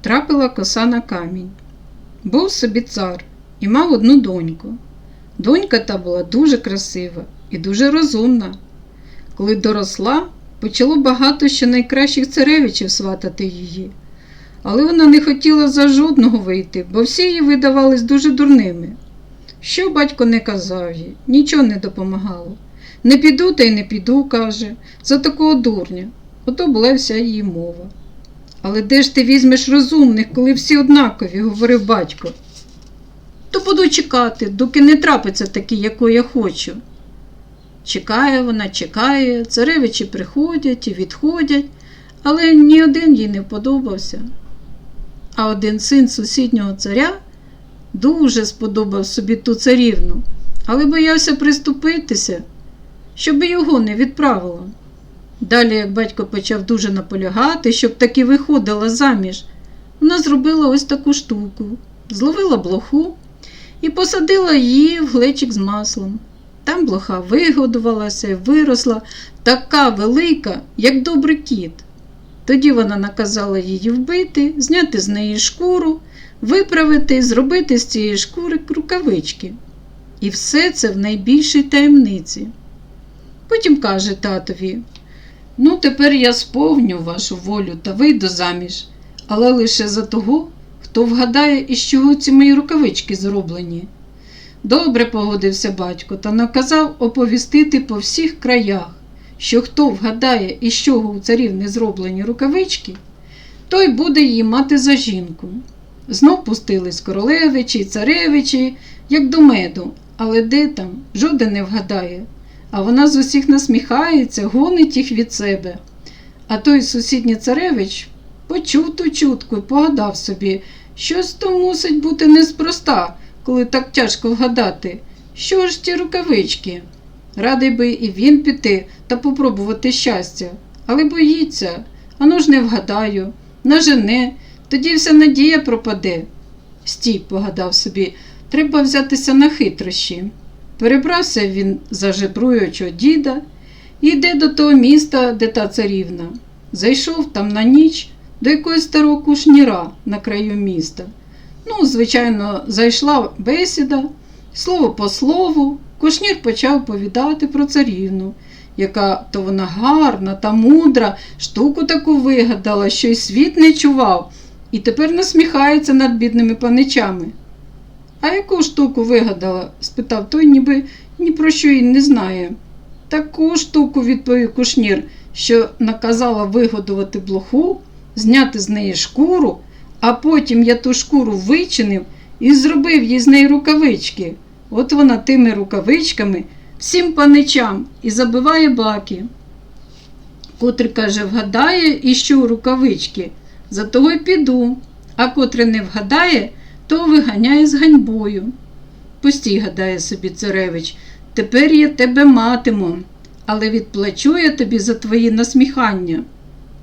трапила коса на камінь. Був собі цар і мав одну доньку. Донька та була дуже красива і дуже розумна. Коли доросла, почало багато ще найкращих царевичів сватати її. Але вона не хотіла за жодного вийти, бо всі їй видавались дуже дурними. Що батько не казав їй, нічого не допомагало. Не піду та й не піду, каже, за такого дурня. Ото була вся її мова. Але де ж ти візьмеш розумних, коли всі однакові, говорив батько. То буду чекати, доки не трапиться такий, якого я хочу. Чекає вона, чекає, царевичі приходять і відходять, але ні один їй не подобався. А один син сусіднього царя дуже сподобав собі ту царівну, але боявся приступитися, щоб його не відправило. Далі, як батько почав дуже наполягати, щоб таки виходила заміж, вона зробила ось таку штуку, зловила блоху і посадила її в глечик з маслом. Там блоха вигодувалася і виросла така велика, як добрий кіт. Тоді вона наказала її вбити, зняти з неї шкуру, виправити, зробити з цієї шкури рукавички. І все це в найбільшій таємниці. Потім каже татові: Ну, тепер я сповню вашу волю та вийду заміж, але лише за того, хто вгадає, із чого ці мої рукавички зроблені. Добре погодився батько та наказав оповістити по всіх краях, що хто вгадає, із чого у царівни зроблені рукавички, той буде її мати за жінку. Знов пустились королевичі царевичі, як до меду, але де там жоден не вгадає, а вона з усіх насміхається, гонить їх від себе. А той сусідній царевич почув ту чутку і погадав собі, щось то мусить бути неспроста, коли так тяжко вгадати. Що ж ті рукавички? Радий би і він піти та попробувати щастя, але боїться, ану ж не вгадаю, нажене, тоді вся надія пропаде. Стій, погадав собі, треба взятися на хитрощі. Перебрався він за жебруючого діда і йде до того міста, де та царівна. Зайшов там на ніч до якогось старого кушніра на краю міста. Ну, звичайно, зайшла бесіда, слово по слову, кушнір почав повідати про царівну, яка то вона гарна та мудра, штуку таку вигадала, що й світ не чував, і тепер насміхається над бідними паничами. А яку штуку вигадала? спитав той, ніби ні про що й не знає. Таку штуку, відповів кушнір, що наказала вигодувати блоху, зняти з неї шкуру, а потім я ту шкуру вичинив і зробив їй з неї рукавички. От вона тими рукавичками всім паничам і забиває баки. Котрий каже, вгадає і що рукавички, за того й піду, а котрий не вгадає, то виганяє з ганьбою. Постій, гадає собі царевич, тепер я тебе матиму, але відплачу я тобі за твої насміхання.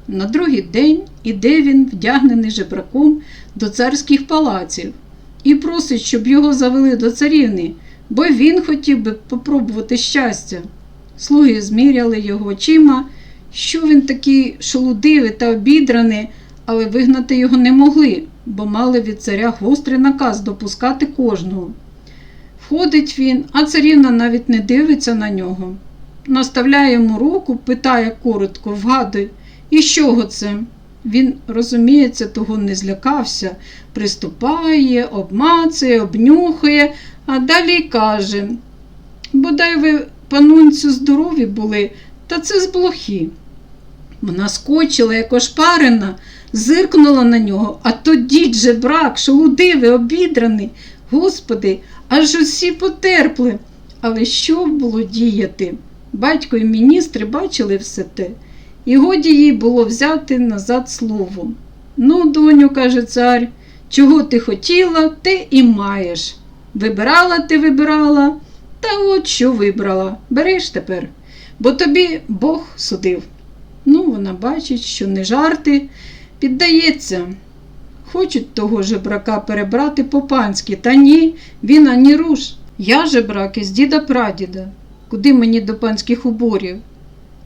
На другий день іде він, вдягнений жебраком, до царських палаців і просить, щоб його завели до царівни, бо він хотів би попробувати щастя. Слуги зміряли його очима, що він такий шолудивий та обідраний, але вигнати його не могли, бо мали від царя гострий наказ допускати кожного. Входить він, а царівна навіть не дивиться на нього. Наставляє йому руку, питає коротко, вгадуй, і з чого це? Він, розуміється, того не злякався, приступає, обмацує, обнюхує, а далі й каже Бодай ви, панунцю, здорові були, та це з блохи. Вона скочила, як ошпарена, зиркнула на нього, а тоді же брак, шолудивий, обідраний. Господи, аж усі потерпли. Але що було діяти? Батько і міністри бачили все те, і годі їй було взяти назад слово. Ну, доню, каже цар, чого ти хотіла, те і маєш. Вибирала ти вибирала, та от що вибрала. Береш тепер, бо тобі Бог судив. Ну, вона бачить, що не жарти, піддається. Хочуть того жебрака перебрати по-панськи, та ні, він ані руш. Я жебрак із діда прадіда. Куди мені до панських уборів?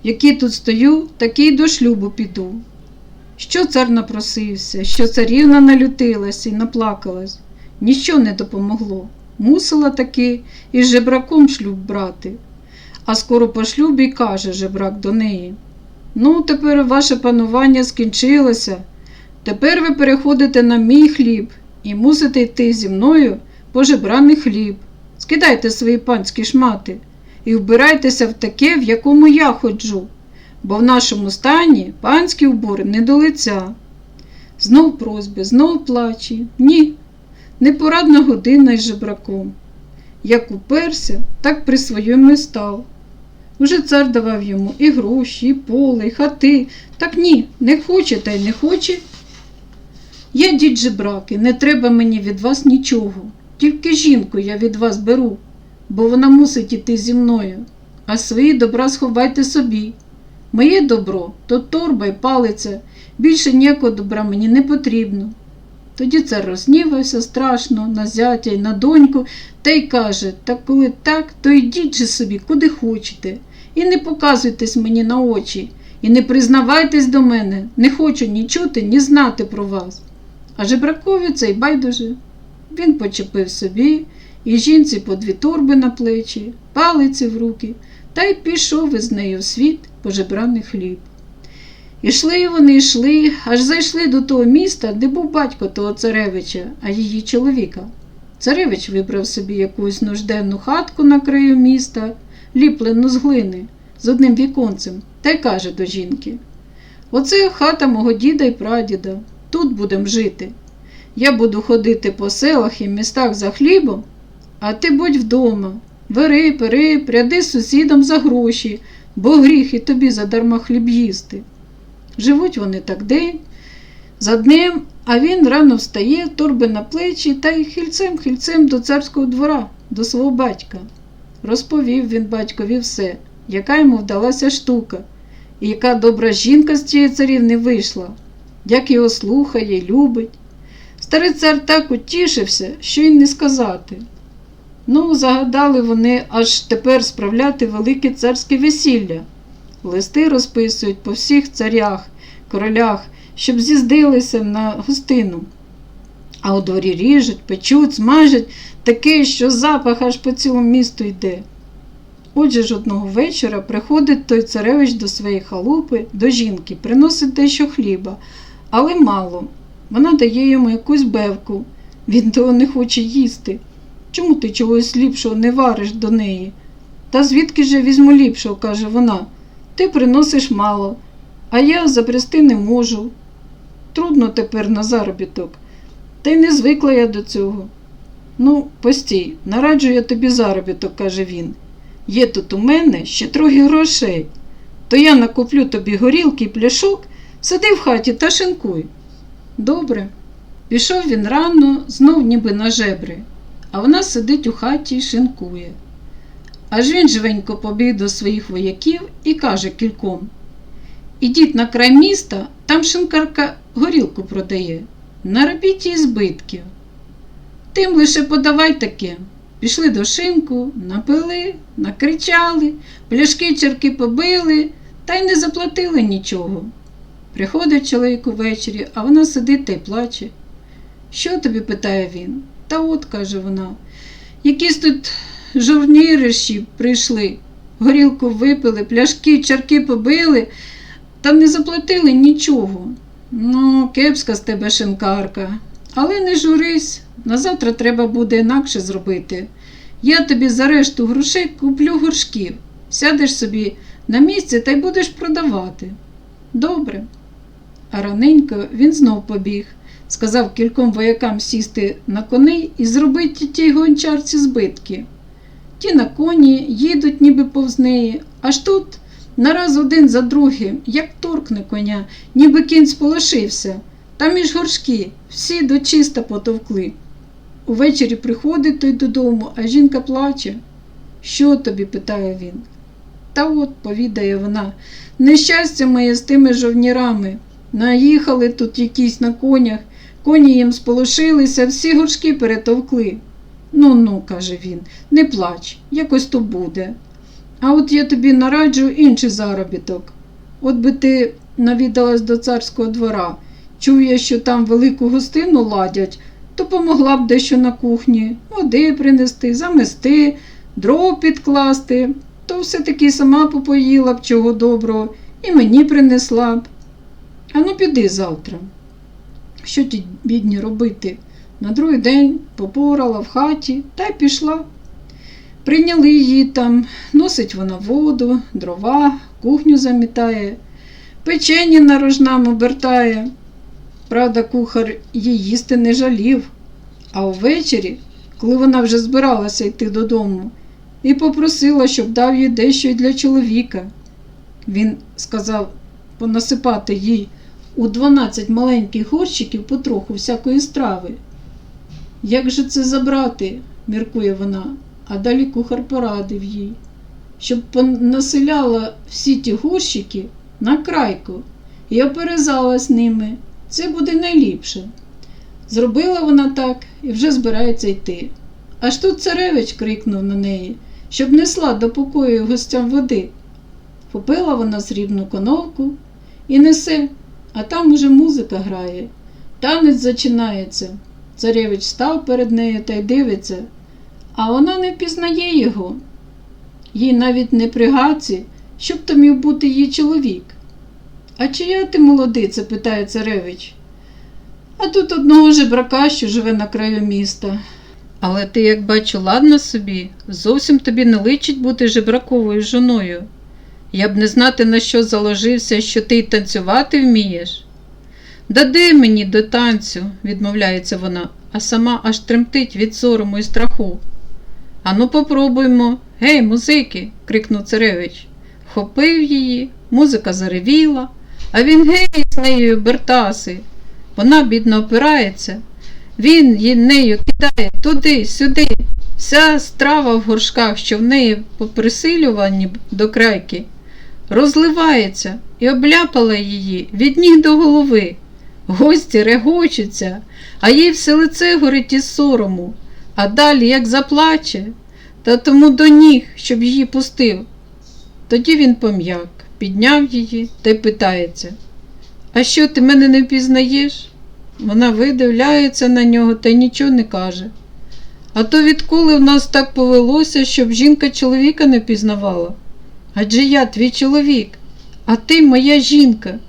Який тут стою, такий до шлюбу піду. Що цар напросився, що царівна налютилась і наплакалась. Ніщо не допомогло. Мусила таки із жебраком шлюб брати. А скоро по шлюбі каже жебрак до неї. Ну, тепер ваше панування скінчилося. Тепер ви переходите на мій хліб і мусите йти зі мною по жебраний хліб. Скидайте свої панські шмати і вбирайтеся в таке, в якому я ходжу, бо в нашому стані панські убори не до лиця. Знов просьби, знов плачі. Ні, непорадна година із жебраком. Як уперся, так при своєму став. Уже цар давав йому і гроші, і поле, і хати. Так ні, не хоче та й не хоче. Я дід жебраки, не треба мені від вас нічого. Тільки жінку я від вас беру, бо вона мусить іти зі мною, а свої добра сховайте собі. Моє добро то торба й палиця, більше ніякого добра мені не потрібно. Тоді цар рознівався страшно на зятя й на доньку та й каже, та коли так, то йдіть же собі, куди хочете, і не показуйтесь мені на очі, і не признавайтесь до мене, не хочу ні чути, ні знати про вас. А жебракові цей байдуже. Він почепив собі і жінці по дві торби на плечі, палиці в руки, та й пішов із нею в світ по жебраний хліб. Ішли вони йшли, аж зайшли до того міста, де був батько того царевича, а її чоловіка. Царевич вибрав собі якусь нужденну хатку на краю міста, ліплену з глини, з одним віконцем, та й каже до жінки: Оце хата мого діда й прадіда, тут будемо жити. Я буду ходити по селах і містах за хлібом, а ти будь вдома. Бери, пери, пряди сусідам за гроші, бо гріх і тобі задарма хліб їсти. Живуть вони так день за днем, а він рано встає, торби на плечі та й хильцем-хильцем до царського двора, до свого батька. Розповів він батькові все, яка йому вдалася штука, і яка добра жінка з цієї царівни вийшла, як його слухає любить. Старий цар так утішився, що й не сказати. Ну, загадали вони аж тепер справляти велике царське весілля. Листи розписують по всіх царях, королях, щоб з'їздилися на гостину. А у дворі ріжуть, печуть, смажать таке, що запах аж по цілому місту йде. Отже ж одного вечора приходить той царевич до своєї халупи, до жінки, приносить дещо хліба, але мало. Вона дає йому якусь бевку. Він того не хоче їсти. Чому ти чогось ліпшого не вариш до неї? Та звідки ж я візьму ліпшого, каже вона. Ти приносиш мало, а я забрести не можу. Трудно тепер на заробіток. Та й не звикла я до цього. Ну, постій, нараджу я тобі заробіток, каже він. Є тут у мене ще трохи грошей. То я накуплю тобі горілки й пляшок, сиди в хаті та шинкуй. Добре. Пішов він рано, знов ніби на жебри, а вона сидить у хаті й шинкує. Аж він живенько побіг до своїх вояків і каже кільком Ідіть на край міста, там шинкарка горілку продає. Наробіть їй збитків. Тим лише подавай таке. Пішли до шинку, напили, накричали, пляшки черки побили та й не заплатили нічого. Приходить чоловік увечері, а вона сидить та й плаче. Що тобі? питає він. Та от, каже вона, якісь тут журніриші прийшли, горілку випили, пляшки, чарки побили, та не заплатили нічого. Ну, кепська з тебе шинкарка. Але не журись, на завтра треба буде інакше зробити. Я тобі за решту грошей куплю горшків. Сядеш собі на місці та й будеш продавати. Добре. А раненько він знов побіг, сказав кільком воякам сісти на коней і зробити тій гончарці збитки. Ті на коні їдуть ніби повз неї, аж тут нараз один за другим, як торкне коня, ніби кінь сполошився. Та між горшки всі дочиста потовкли. Увечері приходить той додому, а жінка плаче. Що тобі? питає він. Та от, повідає вона, нещастя моє з тими жовнірами. Наїхали тут якісь на конях, коні їм сполошилися, всі горшки перетовкли. Ну, ну, каже він, не плач, якось то буде. А от я тобі нараджу інший заробіток. От би ти навідалась до царського двора, чує, що там велику гостину ладять, то помогла б дещо на кухні, води принести, замести, дров підкласти, то все-таки сама попоїла б чого доброго і мені принесла б. А ну піди завтра. Що ті бідні робити? На другий день попорала в хаті та й пішла. Прийняли її там, носить вона воду, дрова, кухню замітає, печені нарожнам обертає. Правда, кухар їй їсти не жалів. А увечері, коли вона вже збиралася йти додому, і попросила, щоб дав їй дещо й для чоловіка. Він сказав понасипати їй у 12 маленьких горщиків потроху всякої страви. Як же це забрати? міркує вона, а далі кухар порадив їй, щоб понаселяла всі ті горщики на крайку і оперезалась ними. Це буде найліпше. Зробила вона так і вже збирається йти. Аж тут царевич крикнув на неї, щоб несла до покою гостям води. Попила вона срібну коновку і несе, а там уже музика грає. Танець зачинається. Царевич став перед нею та й дивиться, а вона не впізнає його. Їй навіть не при гаці, щоб то міг бути її чоловік. А чия ти молодиця? питає царевич. А тут одного жебрака, що живе на краю міста. Але ти, як бачу, ладна собі, зовсім тобі не личить бути жебраковою жоною. Я б не знати, на що заложився, що ти й танцювати вмієш. Дади мені до танцю, відмовляється вона, а сама аж тремтить від сорому і страху. Ану, попробуймо. Гей, музики. крикнув царевич. Вхопив її, музика заревіла, а він гей з нею бертаси. Вона бідно опирається. Він її нею кидає туди, сюди. Вся страва в горшках, що в неї поприсилювані до крайки, розливається і обляпала її від ніг до голови. Гості регочуться, а їй все лице горить із сорому, а далі як заплаче, та тому до ніг, щоб її пустив. Тоді він пом'як, підняв її та й питається А що ти мене не впізнаєш? Вона видивляється на нього та нічого не каже. А то відколи в нас так повелося, щоб жінка чоловіка не пізнавала? Адже я твій чоловік, а ти моя жінка.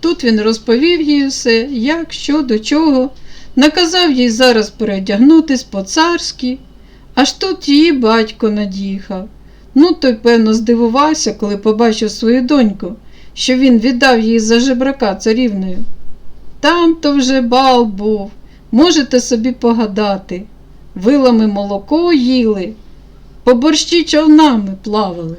Тут він розповів їй все, як, що, до чого, наказав їй зараз переодягнутись по-царськи, аж тут її батько над'їхав. Ну, той, певно, здивувався, коли побачив свою доньку, що він віддав її за жебрака царівною. Там то вже бал був, можете собі погадати. Вилами молоко їли, по борщі човнами плавали.